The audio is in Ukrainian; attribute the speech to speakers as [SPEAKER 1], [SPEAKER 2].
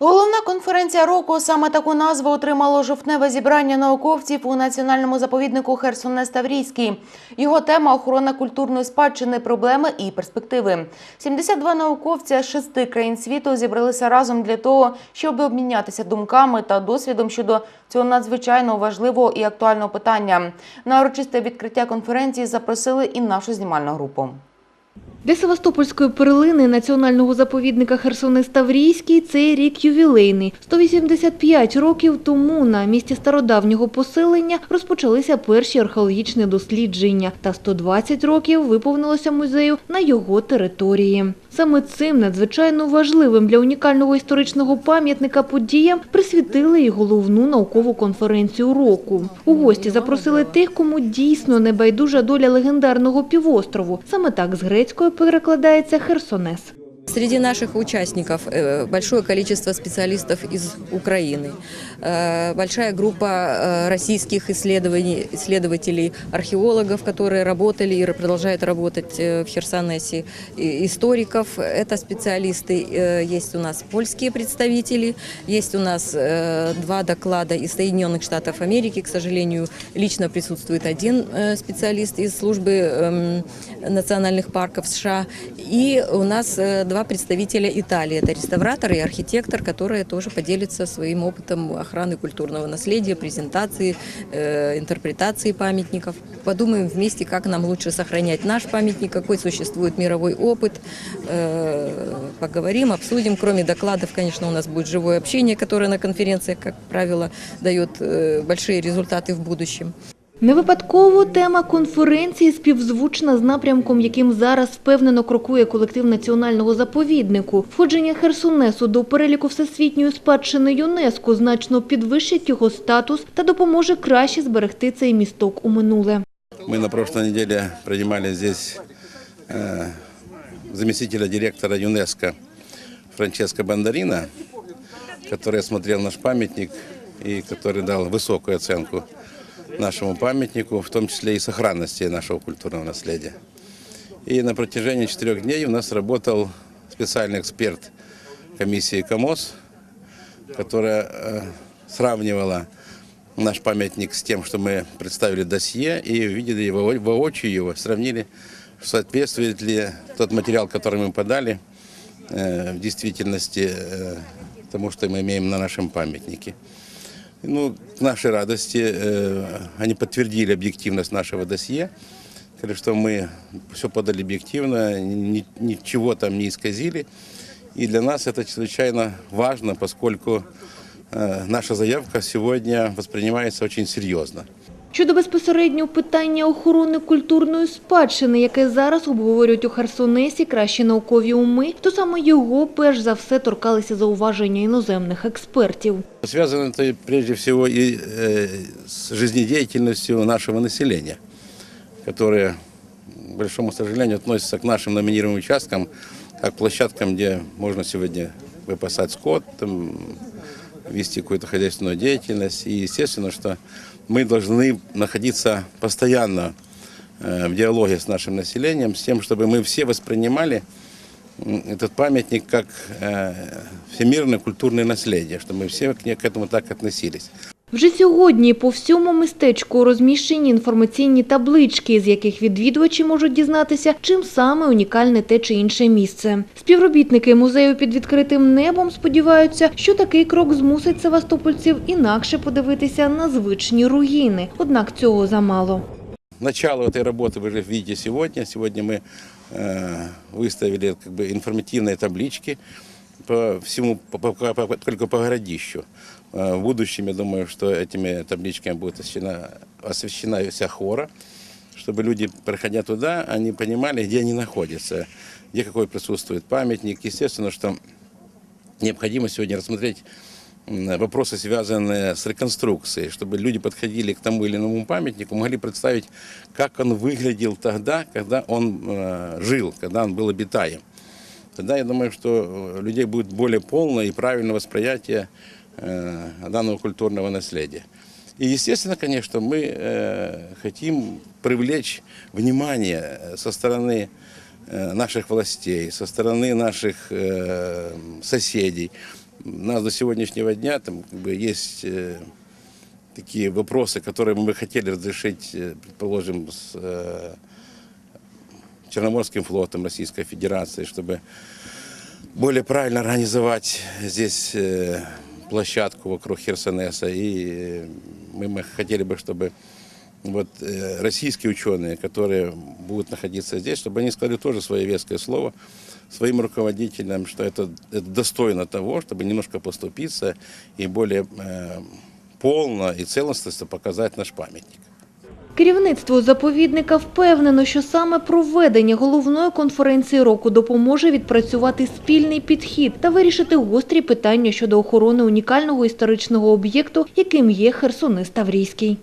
[SPEAKER 1] Головна конференція року саме таку назву отримало жовтневе зібрання науковців у національному заповіднику Херсонес Таврійський. Його тема охорона культурної спадщини, проблеми і перспективи. 72 науковця з шести країн світу зібралися разом для того, щоб обмінятися думками та досвідом щодо цього надзвичайно важливого і актуального питання. На урочисте відкриття конференції запросили і нашу знімальну групу.
[SPEAKER 2] Для Севастопольської перлини національного заповідника Херсонес Таврійський цей рік ювілейний. 185 років тому на місці стародавнього поселення розпочалися перші археологічні дослідження, та 120 років виповнилося музею на його території. Саме цим надзвичайно важливим для унікального історичного пам'ятника подіям присвятили і головну наукову конференцію року. У гості запросили тих, кому дійсно небайдужа доля легендарного півострову. Саме так з грецької перекладається Херсонес.
[SPEAKER 3] Среди наших участников э, большое количество специалистов из Украины, э, большая группа э, российских исследователей, археологов, которые работали и продолжают работать в Херсонесе, историков, это специалисты. Есть у нас польские представители, есть у нас два доклада из Соединенных Штатов Америки. К сожалению, лично присутствует один специалист из службы эм, национальных парков США. И у нас э, два представителя Италии. Это реставратор и архитектор, которые тоже поделятся своим опытом охраны культурного наследия, презентации, э, интерпретации памятников. Подумаем вместе, как нам лучше сохранять наш памятник, какой существует мировой опыт. Э, Поговорим, обсудим. Кроме докладов, конечно, у нас будет живое общение, которое на конференциях, как правило, дает э, большие результаты в будущем.
[SPEAKER 2] Не випадково тема конференції співзвучна з напрямком, яким зараз впевнено крокує колектив національного заповіднику. Входження Херсонесу до переліку всесвітньої спадщини ЮНЕСКО значно підвищить його статус та допоможе краще зберегти цей місток у минуле.
[SPEAKER 4] Мы на прошлой неделе принимали здесь э, заместителя директора ЮНЕСКО Франческо Бандарина, который осмотрел наш памятник и который дал высокую оценку Нашему памятнику, в том числе и сохранности нашего культурного наследия. И на протяжении четырех дней у нас работал специальный эксперт комиссии КАМОС, которая э, сравнивала наш памятник с тем, что мы представили досье и увидели его воочию его, сравнили, соответствует ли тот материал, который мы подали, э, в действительности э, тому, что мы имеем на нашем памятнике. Ну, к нашей радости э, они подтвердили объективность нашего досье, сказали, что мы все подали объективно, ни- ничего там не исказили. И для нас это чрезвычайно важно, поскольку э, наша заявка сегодня воспринимается очень серьезно.
[SPEAKER 2] Щодо безпосередньо питання охорони культурної спадщини, яке зараз обговорюють у Херсонесі кращі наукові уми, то саме його перш за все торкалися зауваження іноземних експертів.
[SPEAKER 4] Связано это прежде всего и э, с жизнедеятельностью нашего населения, которое, к большому сожалению, относится к нашим номинированным участкам, как площадкам, где можно сегодня выпасать скот, там, вести какую-то хозяйственную деятельность. И естественно, что мы должны находиться постоянно э, в диалоге с нашим населением, с тем, чтобы мы все воспринимали м, этот памятник как э, всемирное культурное наследие, чтобы мы все к, не- к этому так относились.
[SPEAKER 2] Вже сьогодні по всьому містечку розміщені інформаційні таблички, з яких відвідувачі можуть дізнатися, чим саме унікальне те чи інше місце. Співробітники музею під відкритим небом сподіваються, що такий крок змусить севастопольців інакше подивитися на звичні руїни. Однак цього замало.
[SPEAKER 4] Начало этой работы вы же видите сегодня. Сегодня мы э, выставили как бы информативные таблички По всему, по, по- по- только по городищу. Э, в будущем, я думаю, что этими табличками будет освещена, освещена вся хора, чтобы люди, проходя туда, они понимали, где они находятся, где какой присутствует памятник. Естественно, что необходимо сегодня рассмотреть вопросы, связанные с реконструкцией, чтобы люди подходили к тому или иному памятнику, могли представить, как он выглядел тогда, когда он э, жил, когда он был обитаем. Тогда я думаю, что э, у людей будет более полное и правильное восприятие э, данного культурного наследия. И, естественно, конечно, мы э, хотим привлечь внимание э, со стороны э, наших властей, со стороны наших э, соседей, у нас до сегодняшнего дня там как бы есть э, такие вопросы, которые мы хотели разрешить, э, предположим, с э, Черноморским флотом Российской Федерации, чтобы более правильно организовать здесь э, площадку вокруг Херсонеса. И э, мы, мы хотели бы, чтобы вот э, российские ученые, которые будут находиться здесь, чтобы они сказали тоже свое веское слово своим руководителям, что это, это достойно того, чтобы немножко поступиться и более э, полно и целостно показать наш памятник.
[SPEAKER 2] Керівництво заповідника впевнено, що саме проведення головної конференції року допоможе відпрацювати спільний підхід та вирішити гострі питання щодо охорони унікального історичного об'єкту, яким є Херсонес Таврійський.